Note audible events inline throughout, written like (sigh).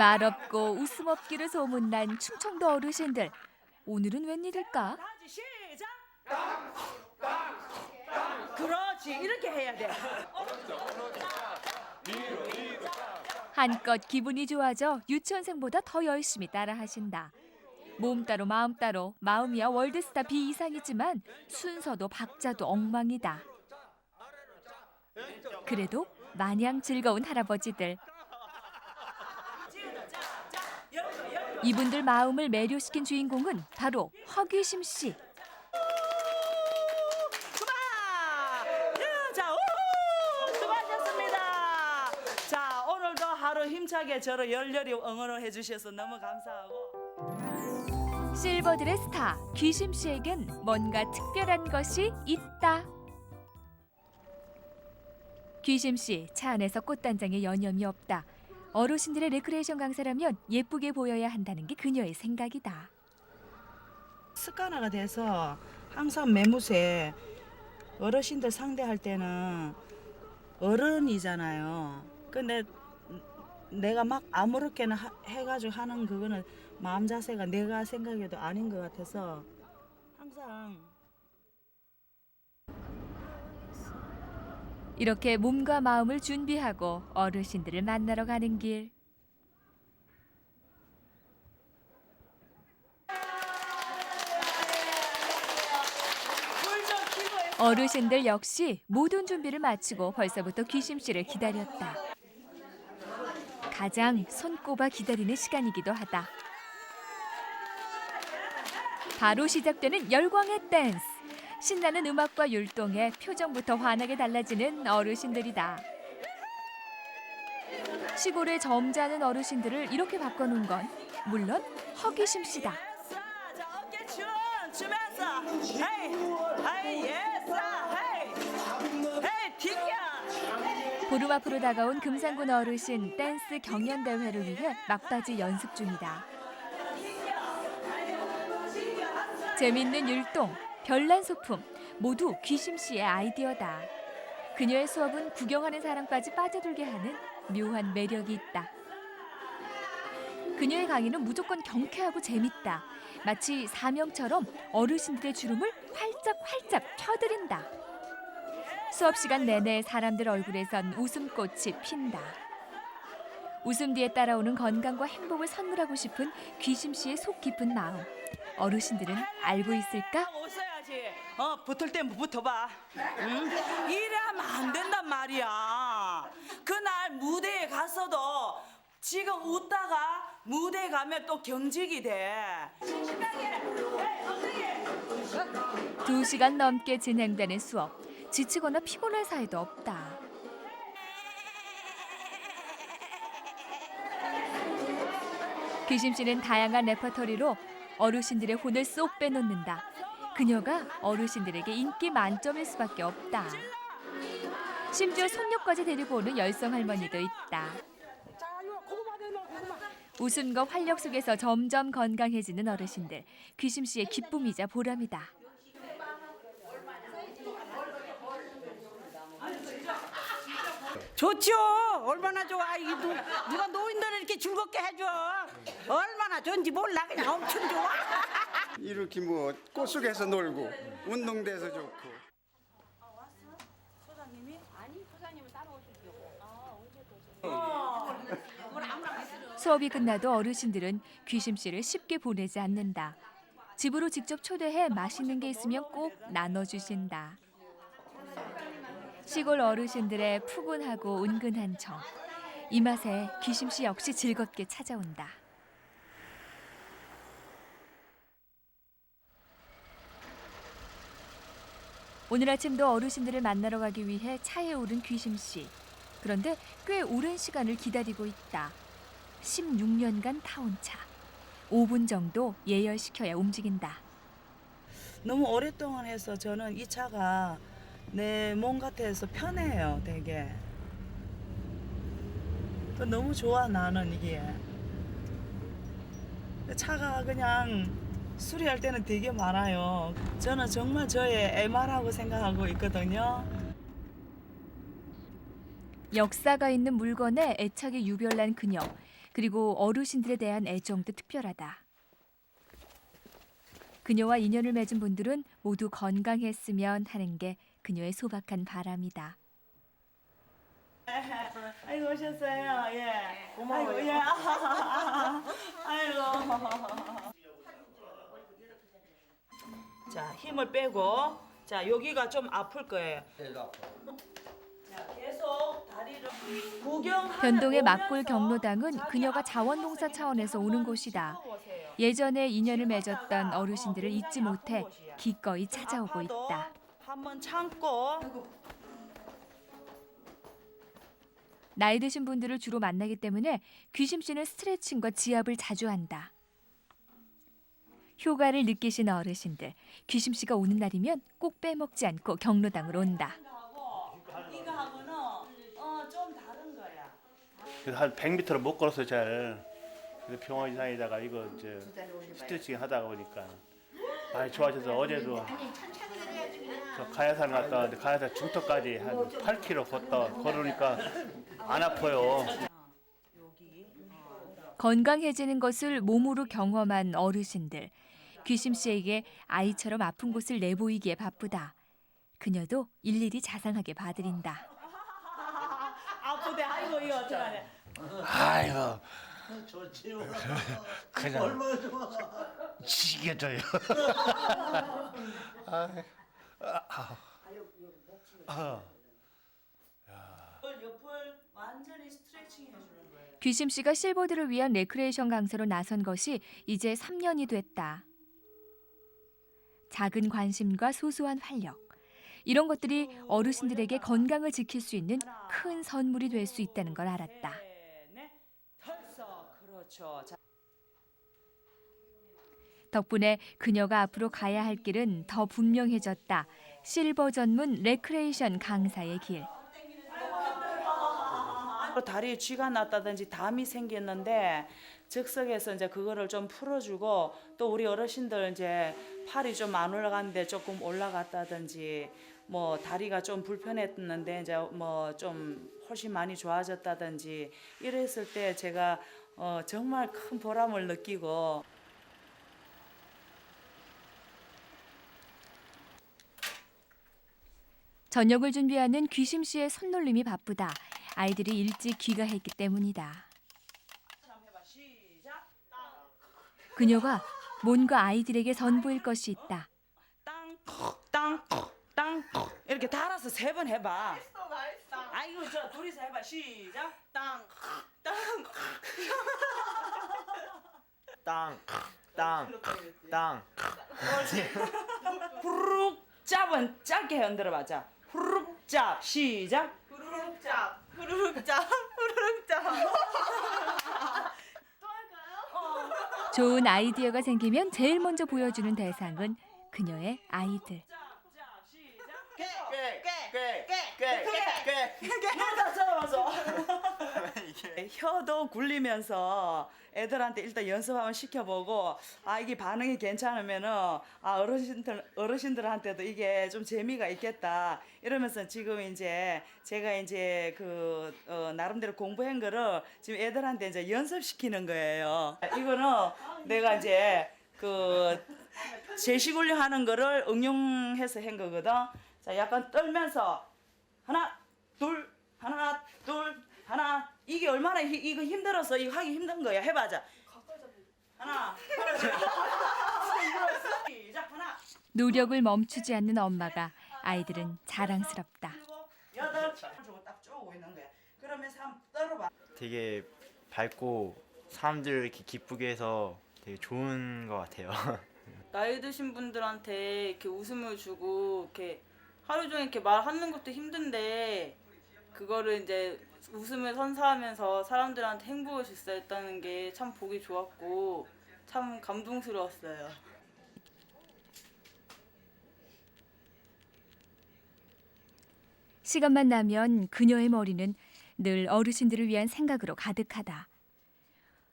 말없고 웃음 없기로 소문난 충청도 어르신들. 오늘은 웬일일까? 다시 시작. 그렇지 이렇게 해야 돼. 한껏 기분이 좋아져 유치원생보다 더 열심히 따라 하신다. 몸 따로 마음 따로 마음이야 월드스타 B 이상이지만 순서도 박자도 엉망이다. 그래도 마냥 즐거운 할아버지들. 이분들 마음을 매료시킨 주인공은 바로 허귀심 씨. 그만. 야, 자, 우! 수고하셨습니다. 자, 오늘도 하루 힘차게 저를 열렬히 응원을 해주셔서 너무 감사하고. 실버들의 스타 귀심 씨에겐 뭔가 특별한 것이 있다. 귀심 씨 차 안에서 꽃단장에 여념이 없다. 어르신들의 레크레이션 강사라면 예쁘게 보여야 한다는 게 그녀의 생각이다. 습관화가 돼서 항상 매무새 어르신들 상대할 때는 어른이잖아요. 근데 내가 막 아무렇게나 하- 해가지고 하는 그거는 마음 자세가 내가 생각해도 아닌 것 같아서 항상 이렇게 몸과 마음을 준비하고 어르신들을 만나러 가는 길. 어르신들 역시 모든 준비를 마치고 벌써부터 귀심 씨를 기다렸다. 가장 손꼽아 기다리는 시간이기도 하다. 바로 시작되는 열광의 댄스. 신나는 음악과 율동에 표정부터 환하게 달라지는 어르신들이다. 시골의 점잖은 어르신들을 이렇게 바꿔놓은 건 물론 허기심 씨다. 보름 앞으로 다가온 금산군 어르신 댄스 경연 대회를 위해 막바지 연습 중이다. 재밌는 율동, 별난 소품 모두 귀심 씨의 아이디어다. 그녀의 수업은 구경하는 사람까지 빠져들게 하는 묘한 매력이 있다. 그녀의 강의는 무조건 경쾌하고 재밌다. 마치 사명처럼 어르신들의 주름을 활짝활짝 펴드린다. 수업 시간 내내 사람들 얼굴에선 웃음꽃이 핀다. 웃음 뒤에 따라오는 건강과 행복을 선물하고 싶은 귀심 씨의 속 깊은 마음. 어르신들은 알고 있을까? 웃어야지 어 붙을 땐 붙어봐 응? 이래하면 안 된단 말이야 그날 무대에 갔어도 지금 웃다가 무대 에 가면 또 경직이 돼 두 시간 넘게 진행되는 수업. 지치거나 피곤할 사이도 없다. 귀심 씨는 다양한 레퍼토리로 어르신들의 혼을 쏙 빼놓는다. 그녀가 어르신들에게 인기 만점일 수밖에 없다. 심지어 손녀까지 데리고 오는 열성 할머니도 있다. 웃음과 활력 속에서 점점 건강해지는 어르신들. 귀심 씨의 기쁨이자 보람이다. 좋죠. 얼마나 좋아. 이 누, 누가 노인들을 이렇게 즐겁게 해줘. 얼마나 좋은지 몰라. 그냥 엄청 좋아. (laughs) 이렇게 뭐 꽃속에서 놀고 운동돼서 좋고 수업이 끝나도 어르신들은 귀심 씨를 쉽게 보내지 않는다. 집으로 직접 초대해 맛있는 게 있으면 꼭 나눠주신다. 시골 어르신들의 푸근하고 은근한 정. 이 맛에 귀심 씨 역시 즐겁게 찾아온다. 오늘 아침도 어르신들을 만나러 가기 위해 차에 오른 귀심 씨. 그런데 꽤 오랜 시간을 기다리고 있다. 16년간 타온 차. 5분 정도 예열시켜야 움직인다. 너무 오랫동안 해서 저는 이 차가 내 몸 같아서 편해요 되게 또 너무 좋아 나는 이게 차가 그냥 수리할 때는 되게 많아요 저는 정말 저의 애마라고 생각하고 있거든요 역사가 있는 물건에 애착이 유별난 그녀. 그리고 어르신들에 대한 애정도 특별하다. 그녀와 인연을 맺은 분들은 모두 건강했으면 하는 게 그녀의 소박한 바람이다. 아이고 오셨어요. 예. 고마워요. 아이고, 예. 아이고. 자 힘을 빼고 자 여기가 좀 아플 거예요. 자 계속 다리를 구경. 변동의 막골 경로당은 그녀가 자원봉사 차원에서 오는 곳이다. 예전에 인연을 맺었던 어르신들을 잊지 못해 기꺼이 찾아오고 있다. 한번 참고 나이 드신 분들을 주로 만나기 때문에 귀심 씨는 스트레칭과 지압을 자주 한다. 효과를 느끼신 어르신들, 귀심 씨가 오는 날이면 꼭 빼먹지 않고 경로당으로 온다. 하고 이거 하고는 어 좀 다른 거야. 그래서 한 100m를 못 걸었어요 잘. 그래서 병원 이상에다가 이거 이제 스트레칭 하다가 보니까 많이 좋아져서 어제도 저 가야산 갔다 왔는데 가야산 중턱까지 한 8km 걷다 걸으니까 안 아파요. 건강해지는 것을 몸으로 경험한 어르신들. 귀심 씨에게 아이처럼 아픈 곳을 내보이기에 바쁘다. 그녀도 일일이 자상하게 봐드린다. 아프대 아이고 이거 어떡하냐. 아이고 그냥 지겨져요. 옆을 완전히 스트레칭 해주는 거예요. 귀심 씨가 실버드를 위한 레크레이션 강사로 나선 것이 이제 3년이 됐다. 작은 관심과 소소한 활력. 이런 것들이 어르신들에게 건강을 지킬 수 있는 큰 선물이 될 수 있다는 걸 알았다. 네, 그렇죠. 자, 덕분에 그녀가 앞으로 가야 할 길은 더 분명해졌다. 실버 전문 레크레이션 강사의 길. 다리에 쥐가 났다든지 담이 생겼는데 즉석에서 이제 그거를 좀 풀어주고 또 우리 어르신들 이제 팔이 좀 안 올라가는데 조금 올라갔다든지 뭐 다리가 좀 불편했는데 이제 뭐 좀 훨씬 많이 좋아졌다든지 이랬을 때 제가 어 정말 큰 보람을 느끼고 저녁을 준비하는 귀심 씨의 손놀림이 바쁘다. 아이들이 일찍 귀가했기 때문이다. 그녀가 뭔가 아이들에게 선보일 것이 있다. 땅, 땅, 땅 이렇게 달아서 세 번 해봐. 아이고 저 둘이서 해봐. 시작. 땅, 땅. 땅, 땅, 땅. 후루룩 짭은 짧게 흔들어 봐. 자, 후루룩 짭. 시작. 후루룩 짭. 후루룩 짭. 후루룩 짭. 좋은 아이디어가 생기면 제일 먼저 보여주는 대상은 그녀의 아이들. 다 쳐다봐 서. 혀도 굴리면서 애들한테 일단 연습 한번 시켜보고 아 이게 반응이 괜찮으면은 아 어르신들 어르신들한테도 이게 좀 재미가 있겠다 이러면서 지금 이제 제가 이제 그 어, 나름대로 공부한 거를 지금 애들한테 이제 연습시키는 거예요. 이거는 내가 이제 그 제시 훈련하는 거를 응용해서 한 거거든. 자 약간 떨면서 하나 둘 하나 둘 하나 이게 얼마나 히, 이거 힘들어서 이거 하기 힘든 거야. 해봐자. 하나 시작 하나. 노력을 멈추지 않는 엄마가 아이들은 자랑스럽다. 일곱 여덟 저거 딱 쪼고 있는 거야. 그러면서 한번 떨어봐. 되게 밝고 사람들 이렇게 기쁘게 해서 되게 좋은 것 같아요. (laughs) 나이 드신 분들한테 이렇게 웃음을 주고 이렇게 하루 종일 이렇게 말하는 것도 힘든데 그거를 이제 웃음을 선사하면서 사람들한테 행복을 줄 수 있다는 게 참 보기 좋았고 참 감동스러웠어요. 시간만 나면 그녀의 머리는 늘 어르신들을 위한 생각으로 가득하다.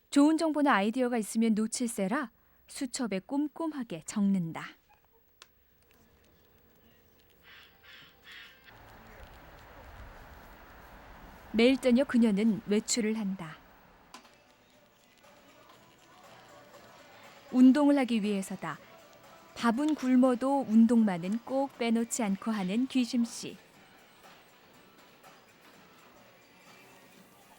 좋은 정보나 아이디어가 있으면 놓칠세라 수첩에 꼼꼼하게 적는다. 매일 저녁 그녀는 외출을 한다. 운동을 하기 위해서다. 밥은 굶어도 운동만은 꼭 빼놓지 않고 하는 귀심 씨.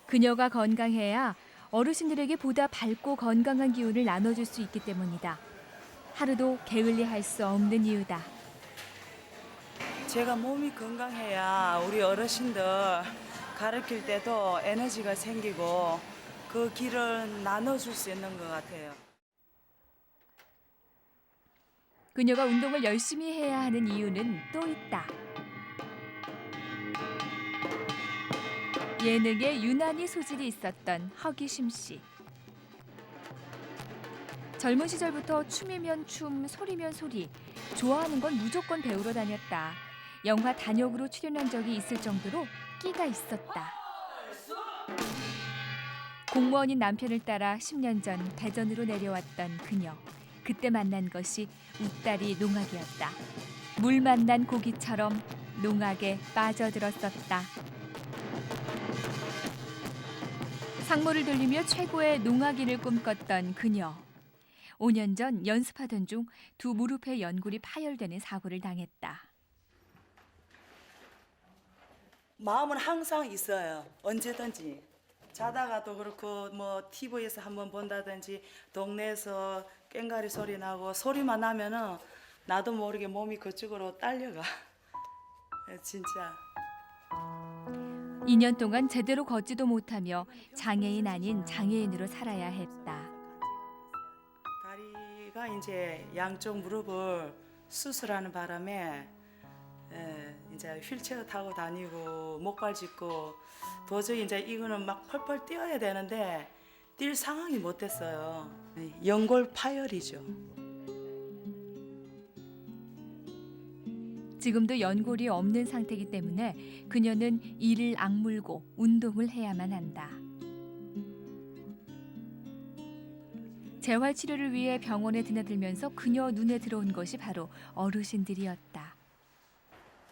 그녀가 건강해야 어르신들에게 보다 밝고 건강한 기운을 나눠줄 수 있기 때문이다. 하루도 게을리할 수 없는 이유다. 제가 몸이 건강해야 우리 어르신들 가르칠 때도 에너지가 생기고 그 길을 나눠줄 수 있는 것 같아요. 그녀가 운동을 열심히 해야 하는 이유는 또 있다. 예능에 유난히 소질이 있었던 허기심 씨. 젊은 시절부터 춤이면 춤, 소리면 소리, 좋아하는 건 무조건 배우러 다녔다. 영화 단역으로 출연한 적이 있을 정도로 끼가 있었다. 공무원인 남편을 따라 10년 전 대전으로 내려왔던 그녀. 그때 만난 것이 웃다리 농악이었다. 물 만난 고기처럼 농악에 빠져들었었다. 상모를 돌리며 최고의 농악인을 꿈꿨던 그녀. 5년 전 연습하던 중 두 무릎의 연골이 파열되는 사고를 당했다. 마음은 항상 있어요. 언제든지. 자다가도 그렇고 뭐 TV에서 한번 본다든지 동네에서 꽹가리 소리 나고 소리만 나면은 나도 모르게 몸이 그쪽으로 딸려가. (laughs) 예, 진짜. 2년 동안 제대로 걷지도 못하며 장애인 아닌 장애인으로 살아야 했다. 다리가 이제 양쪽 무릎을 수술하는 바람에 예, 이제 휠체어 타고 다니고 목발 짚고 도저히 이제 이거는 막 펄펄 뛰어야 되는데 뛸 상황이 못 됐어요. 연골 파열이죠. 지금도 연골이 없는 상태이기 때문에 그녀는 이를 악물고 운동을 해야만 한다. 재활 치료를 위해 병원에 드나들면서 그녀 눈에 들어온 것이 바로 어르신들이었다.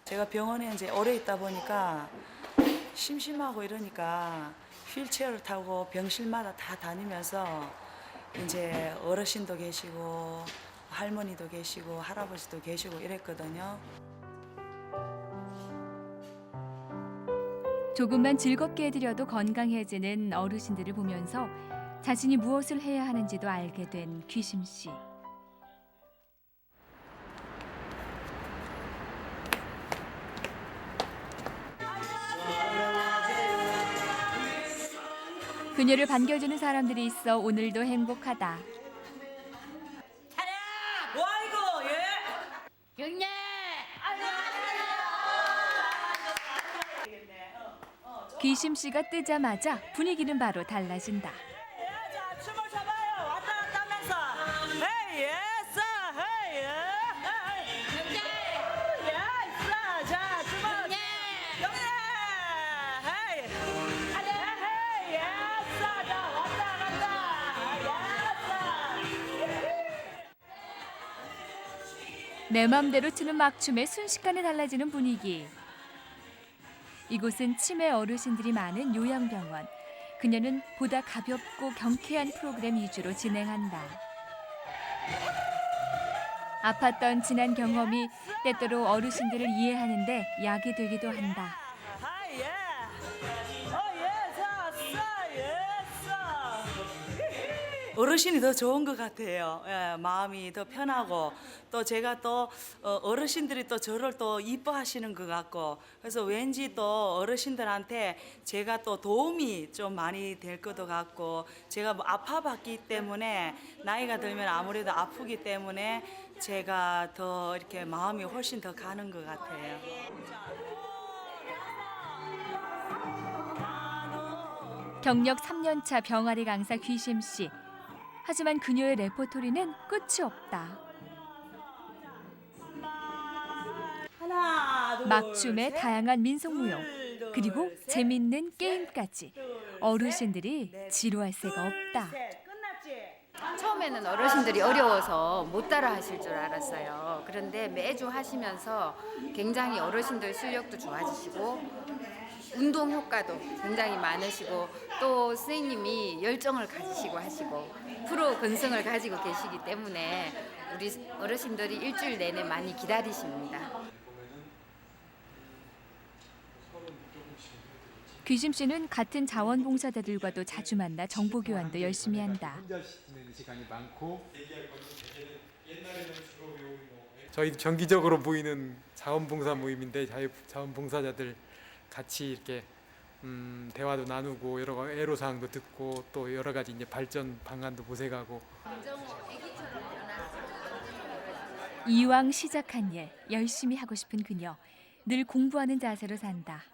제가 병원에 이제 오래 있다 보니까 심심하고 이러니까 휠체어를 타고 병실마다 다 다니면서 이제 어르신도 계시고 할머니도 계시고 할아버지도 계시고 이랬거든요. 조금만 즐겁게 해드려도 건강해지는 어르신들을 보면서 자신이 무엇을 해야 하는지도 알게 된 귀심 씨. 그녀를 반겨주는 사람들이 있어 오늘도 행복하다. 와이고 예. 영네. 귀심 씨가 뜨자마자 분위기는 바로 달라진다. 내 맘대로 추는 막춤에 순식간에 달라지는 분위기. 이곳은 치매 어르신들이 많은 요양병원. 그녀는 보다 가볍고 경쾌한 프로그램 위주로 진행한다. 아팠던 지난 경험이 때때로 어르신들을 이해하는데 약이 되기도 한다. 어르신이 더 좋은 것 같아요. 예, 마음이 더 편하고 또 제가 또 어, 어르신들이 또 저를 또 이뻐하시는 것 같고 그래서 왠지 또 어르신들한테 제가 또 도움이 좀 많이 될 것도 같고 제가 뭐 아파봤기 때문에 나이가 들면 아무래도 아프기 때문에 제가 더 이렇게 마음이 훨씬 더 가는 것 같아요. 경력 3년차 병아리 강사 귀심 씨. 하지만 그녀의 레퍼토리는 끝이 없다. 하나, 둘, 막춤의 셋. 다양한 민속 무용 둘, 둘, 그리고 셋. 재밌는 게임까지 둘, 어르신들이. 지루할 새가 둘, 없다. 셋. 처음에는 어르신들이 어려워서 못 따라 하실 줄 알았어요. 그런데 매주 하시면서 굉장히 어르신들 실력도 좋아지시고 운동 효과도 굉장히 많으시고 또 선생님이 열정을 가지시고 하시고 프로 근성을 가지고 계시기 때문에 우리 어르신들이 일주일 내내 많이 기다리십니다. 귀심 씨는 같은 자원봉사자들과도 자주 만나 정보 교환도 열심히 한다. 저희 정기적으로 모이는 자원봉사 모임인데 자원봉사자들 같이 이렇게 음, 대화도 나누고 여러 가지 애로 사항도 듣고 또 여러 가지 이제 발전 방안도 모색하고 이왕 시작한 일 열심히 하고 싶은 그녀 늘 공부하는 자세로 산다.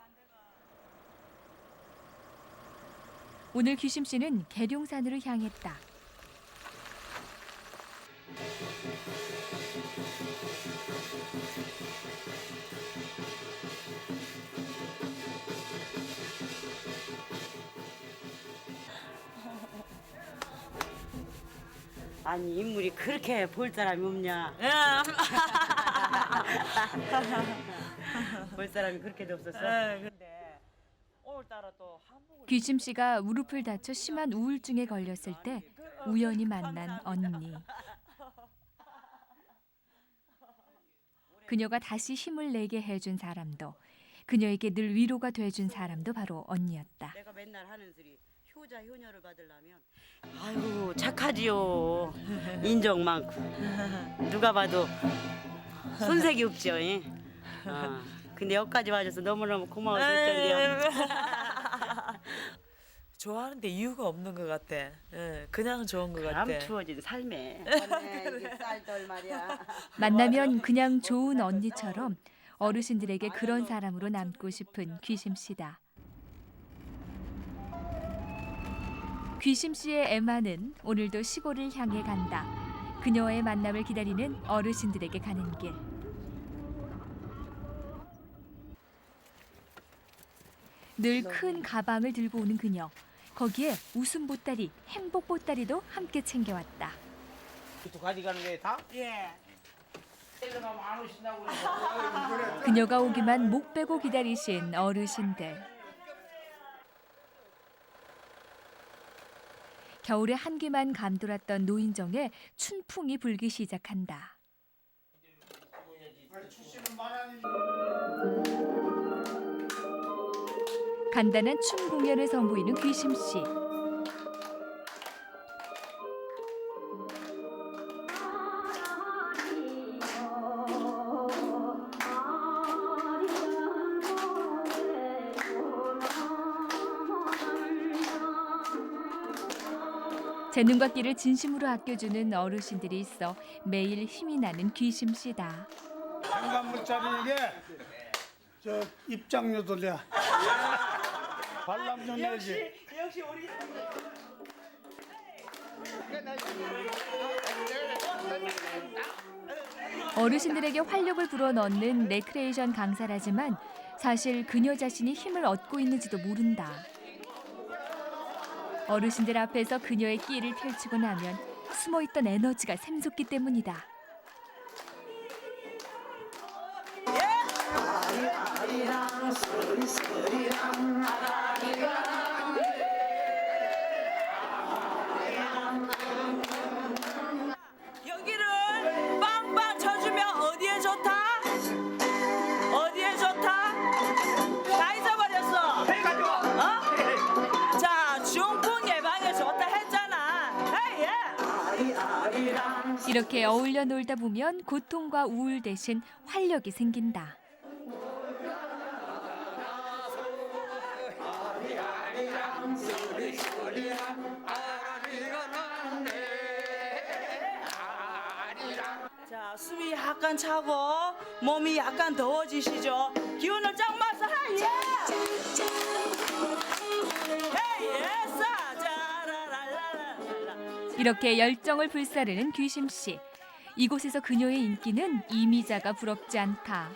오늘 귀심 씨는 계룡산으로 향했다. 아니 인물이 그렇게 볼 사람이 없냐? (laughs) 볼 사람이 그렇게도 없었어? 근데 오늘따라 또 한복을 귀심 씨가 무릎을 다쳐 심한 우울증에 걸렸을 때 우연히 만난 언니. (laughs) 그녀가 다시 힘을 내게 해준 사람도 그녀에게 늘 위로가 돼준 사람도 바로 언니였다. 내가 맨날 하는 소리 효자 효녀를 받으려면 아이고 착하지요 (laughs) 인정 많고 누가 봐도 손색이 없죠 예? 어, 근데 여기까지 와줘서 너무너무 고마워서 어쩐데요 (laughs) 좋아하는데 이유가 없는 것 같아. 예, 그냥 좋은 것 같아. 남 추워진 삶에 이게 쌀덜 말이야 (laughs) 만나면 그냥 좋은 언니처럼 어르신들에게 그런 사람으로 남고 싶은 귀심 씨다. 귀심 씨의 에마는 오늘도 시골을 향해 간다. 그녀와의 만남을 기다리는 어르신들에게 가는 길. 늘 큰 가방을 들고 오는 그녀. 거기에 웃음 보따리, 행복 보따리도 함께 챙겨왔다. 예. 그녀가 오기만 목 빼고 기다리신 어르신들. 겨울에 한기만 감돌았던 노인정에 춘풍이 불기 시작한다. 간단한 춤 공연을 선보이는 귀심 씨. 재능과 끼를 진심으로 아껴주는 어르신들이 있어 매일 힘이 나는 귀심 씨다. 한간물짜리 이게 저 입장료들이야. 관람료 내지. 어르신들에게 활력을 불어넣는 레크레이션 강사라지만 사실 그녀 자신이 힘을 얻고 있는지도 모른다. 어르신들 앞에서 그녀의 끼를 펼치고 나면 숨어있던 에너지가 샘솟기 때문이다. 이렇게 어울려 놀다 보면 고통과 우울 대신 활력이 생긴다. 자, 숨이 약간 차고 몸이 약간 더워지시죠? 기운을 쫙 마서 예. 헤이, 예. 싸. 이렇게 열정을 불사르는 귀심 씨. 이곳에서 그녀의 인기는 이미자가 부럽지 않다.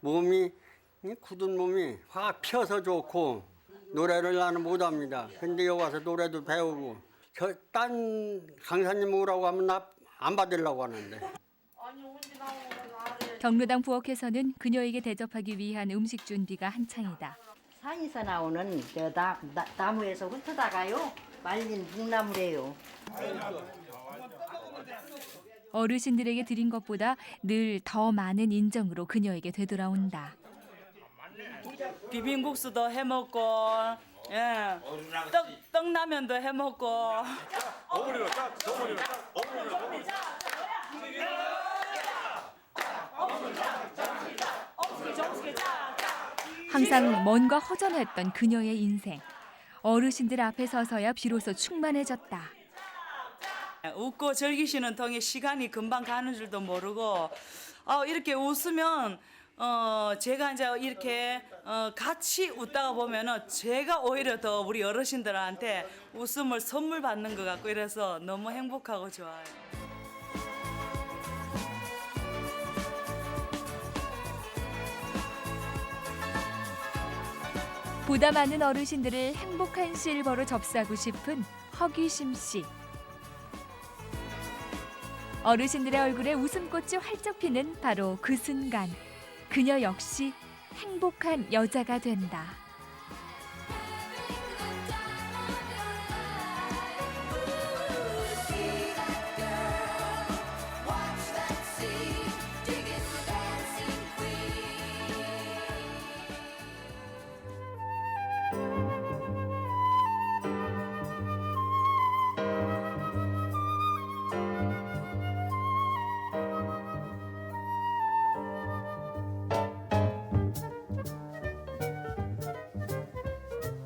몸이 이 굳은 몸이 확 펴서 좋고 노래를 나는 못합니다. 근데 여기 와서 노래도 배우고 저 딴 강사님 오라고 하면 나 안 받으려고 하는데. 경로당 부엌에서는 그녀에게 대접하기 위한 음식 준비가 한창이다. 산에서 나오는 저 나, 나, 나무에서 훑어다가요 말린 묵나물이에요. 어르신들에게 드린 것보다 늘 더 많은 인정으로 그녀에게 되돌아온다. 비빔국수도 해 먹고 예. 떡 떡라면도 해 먹고 항상 뭔가 허전했던 그녀의 인생. 어르신들 앞에 서서야 비로소 충만해졌다. 웃고 즐기시는 통에 시간이 금방 가는 줄도 모르고 어, 이렇게 웃으면 어, 제가 이제 이렇게 어, 같이 웃다가 보면은 제가 오히려 더 우리 어르신들한테 웃음을 선물 받는 것 같고 이래서 너무 행복하고 좋아요. 보다 많은 어르신들을 행복한 실버로 접수하고 싶은 허기심 씨. 어르신들의 얼굴에 웃음꽃이 활짝 피는 바로 그 순간 그녀 역시 행복한 여자가 된다.